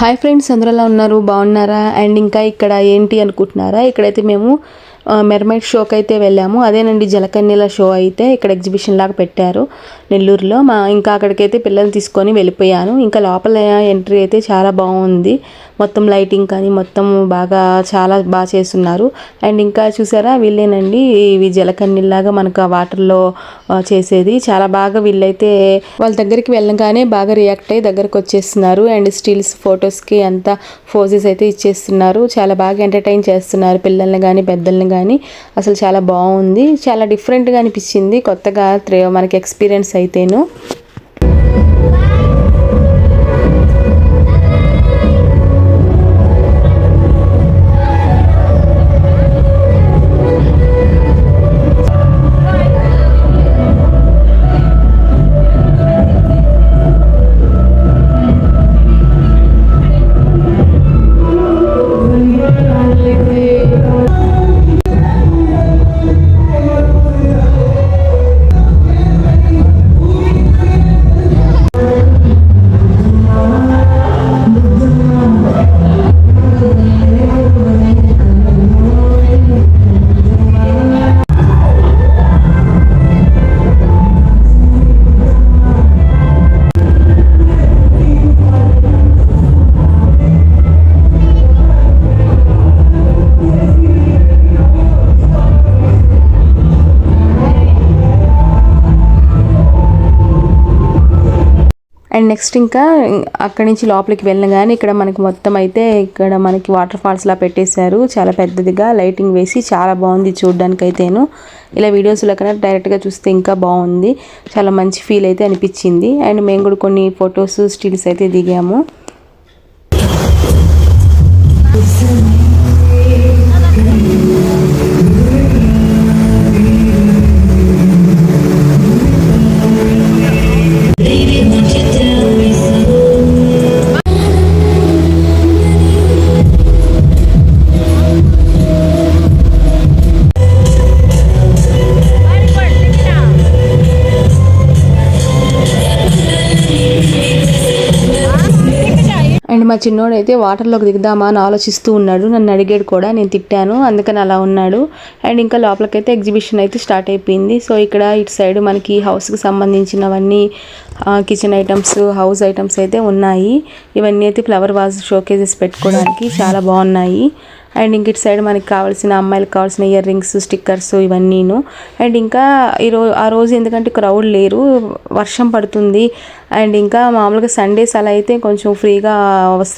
Hi friends అందరూ ఎలా ఉన్నారు? బాగున్నారా? అండ్ ఇంకా ఇక్కడ ఏంటి అనుకుంటున్నారా? ఇక్కడైతే మేము మెర్మైడ్ షోకి అయితే వెళ్ళాము. అదేనండి జలకన్యల షో అయితే ఇక్కడ ఎగ్జిబిషన్ లాగా పెట్టారు. నెల్లూరులో మా ఇంకా అక్కడికైతే పిల్లల్ని తీసుకొని వెళ్ళిపోయాను. ఇంకా లోపల ఎంట్రీ అయితే చాలా బాగుంది. మొత్తం లైటింగ్ కానీ మొత్తం బాగా చాలా బాగా చేస్తున్నారు. అండ్ ఇంకా చూసారా వీళ్ళేనండి ఇవి జలకన్నీలాగా మనకు ఆ వాటర్లో చేసేది. చాలా బాగా వీళ్ళైతే వాళ్ళ దగ్గరికి వెళ్ళగానే బాగా రియాక్ట్ అయ్యి దగ్గరకు వచ్చేస్తున్నారు. అండ్ స్టిల్స్ ఫొటోస్కి అంతా ఫోజెస్ అయితే ఇచ్చేస్తున్నారు. చాలా బాగా ఎంటర్టైన్ చేస్తున్నారు పిల్లల్ని కానీ పెద్దల్ని కానీ అసలు చాలా బాగుంది. చాలా డిఫరెంట్గా అనిపించింది. కొత్తగా త్రే- మనకి ఎక్స్పీరియన్స్ అయితేను అండ్ నెక్స్ట్ ఇంకా అక్కడి నుంచి లోపలికి వెళ్ళగానే ఇక్కడ మనకి మొత్తం అయితే ఇక్కడ మనకి వాటర్ ఫాల్స్లా పెట్టేశారు. చాలా పెద్దదిగా లైటింగ్ వేసి చాలా బాగుంది చూడడానికి అయితేను ఇలా వీడియోస్లో కన్నా డైరెక్ట్గా చూస్తే ఇంకా బాగుంది. చాలా మంచి ఫీల్ అయితే అనిపించింది. అండ్ మేము కూడా కొన్ని ఫొటోస్ స్టిల్స్ అయితే దిగాము. మా చిన్నోడైతే వాటర్లోకి దిగుదామా అని ఆలోచిస్తూ ఉన్నాడు. నన్ను అడిగాడు కూడా నేను తిట్టాను అందుకని అలా ఉన్నాడు. అండ్ ఇంకా లోపలికైతే ఎగ్జిబిషన్ అయితే స్టార్ట్ అయిపోయింది. సో ఇక్కడ ఇటు సైడ్ మనకి హౌస్కి సంబంధించినవన్నీ కిచెన్ ఐటమ్స్ హౌస్ ఐటమ్స్ అయితే ఉన్నాయి. ఇవన్నీ అయితే ఫ్లవర్ వాజ్ షోకేజెస్ పెట్టుకోవడానికి చాలా బాగున్నాయి. అండ్ ఇంక ఇటు సైడ్ మనకి కావాల్సిన అమ్మాయిలకు కావాల్సిన ఇయర్ రింగ్స్ స్టిక్కర్స్ ఇవన్నీను. అండ్ ఇంకా ఈరోజు ఆ రోజు ఎందుకంటే క్రౌడ్ లేరు వర్షం పడుతుంది. అండ్ ఇంకా మామూలుగా సండేస్ అలా అయితే కొంచెం ఫ్రీగా వస్తారు